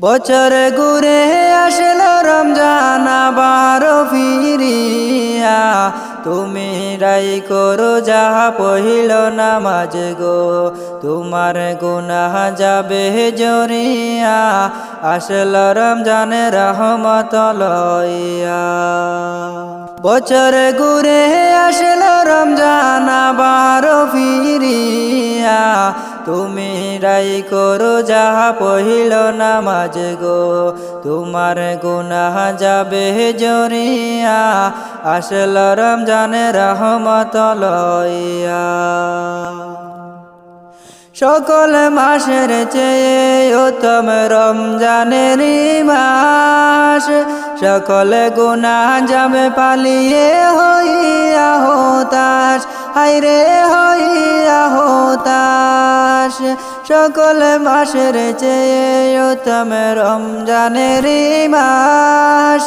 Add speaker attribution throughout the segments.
Speaker 1: বছর ঘুরে আসলো রমজান, আবার ফিরিয়া। তুমি রাই করো যাহা পহিল নামাজ গো, তোমার গুনাহ যাবে জরিয়া। আসল রমজান রহমত লইয়া। বছর ঘুরে আসলো রমজান, আবার ফিরিয়া। তুমি রাই করো যাহা পহিল নামাজ গো। তোমার গুনাহ যাবে জরিয়া, আসল রমজান রহমত লইয়া। সকল মাসের চেয়ে উত্তম রমজানের মাস, সকল গুণা যাবে পালিয়ে হইয়া হতাশ। হাইরে হইয়া হতাশ সকল মাসের চেয়ে উত্তম রমজানের মাস।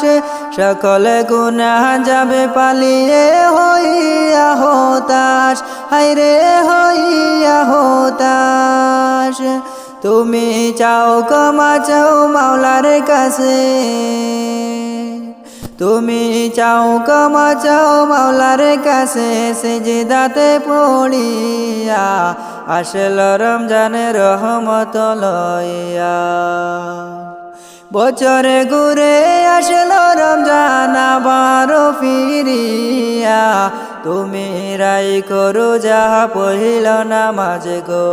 Speaker 1: সকল গুণা যাবে পালিয়ে হইয়া হতাশ হাইরে হইয়া হতাশ তুমি চাও কমা চাও মাওলার কাছে। তুমি চাও কমা চাও মাওলার কাছে সে যে দাতে পড়িয়া, আসল রমজান রহমত লইয়া। বছরে ঘুরে আসল রমজান আবার ফিরিয়া তুমি রাই করো যাহা পহিল নামাজ গো।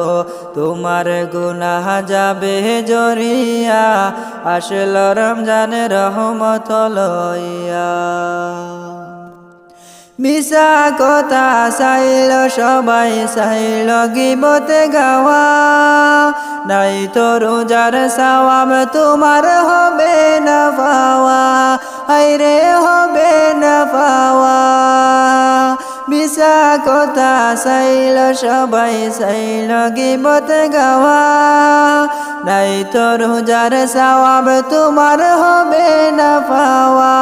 Speaker 1: তোমার গুনাহ যাবে জরিয়া, আসলো রমজান রহমত লইয়া। মিশা কথা চাইল, সবাই চাইল গিবতে গাওয়া। নাই তো রোজার সওয়াব তোমার হবে না পাওয়া। হাইরে হবে না পাওয়া। মিশা কথা চাইল, সবাই চাইল গিবতে গাওয়া। নাই তো রোজার সওয়াব তোমার হবে না পাওয়া।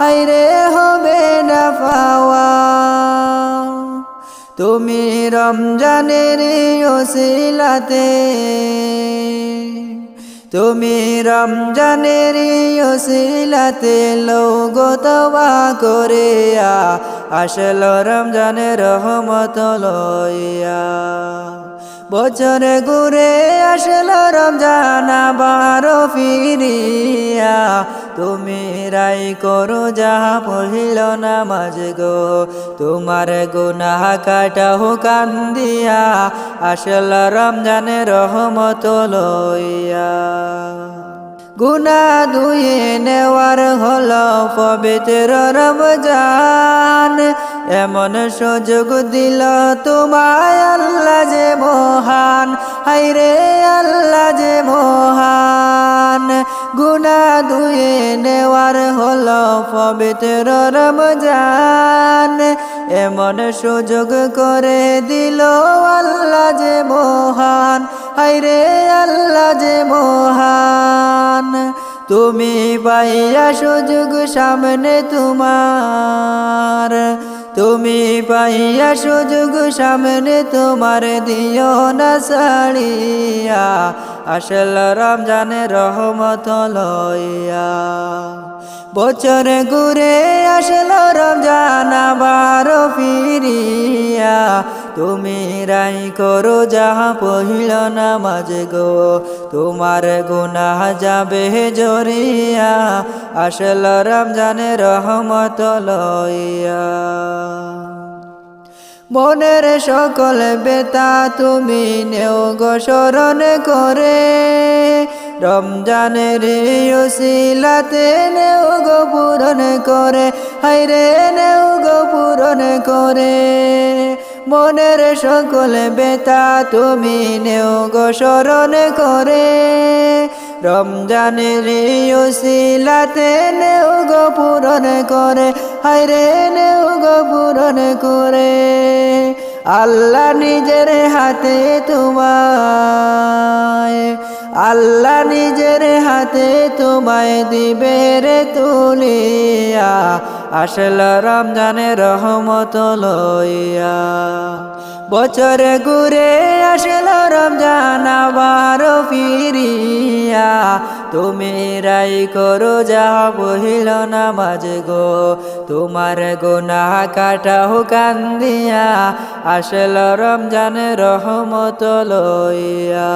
Speaker 1: হাইরে হবে না পাওয়া। তুমি রমজানের ওসিলাতে, তুমি রমজানের ওসিলাতে লোগো তবা করে আসল রমজানের রহমত লইয়া। বছরে ঘুরে আসলো রমজান আবার ফিরিয়া। তুমি রাই করো যাহা পহিল নামাজ গো। তোমার গুনাহ কাটাহু কান্দিয়া। আসল রমজানের রহমত লইয়া। গুনা দুয়ে নেওয়ার হলো পবিত্র রমজান। এমন সুযোগ দিল তোমায় আল্লাহ যে মহান। হাইরে আল্লাহ যে মহান। গুনা দুয়ে নেওয়ার হলো পবিত্র রমজান। এমন সুযোগ করে দিল আল্লাহ যে হাইরে আল্লাহ যে মহান। তুমি পাইয়া সুযোগ সামনে তোমার। তুমি পাইয়া সুযোগ সামনে তোমার দিও না সাড়িয়া আসল রমজানের রহমত লইয়া। বছরে ঘুরে আসলো রমজান আবার ফিরিয়া। তুমি রাই করো যাহা পহিল নামাজ গো, তোমার গুনাহ যাবে জরিয়া। আসল রমজানের রহমত লইয়া। মনের সকল বেতা তুমি নেও গোসরণ করে। রমজানের ওসিলাতে নেও গো পূরণ করে হাইরে নেও গো পূরণ করে। মনের সকল বেতা তুমি নেও গো স্মরণ করে। রমজানের ওসিলাতে নেও গো পূরণ করে। হাইরে নেও গো পূরণ করে। আল্লাহ নিজের হাতে তোমায়, আল্লাহ নিজের হাতে তোমায় দিবে রে তুলিয়া। আসল রমজানের রহমত লইয়া বছরে ঘুরে আসল রমজান আবার ফিরিয়া। তুমি রাই করো যা বহিল নামাজ গো, তোমার গোনা কাটাও কান্দিয়া। আসল রমজান রহমত লইয়া।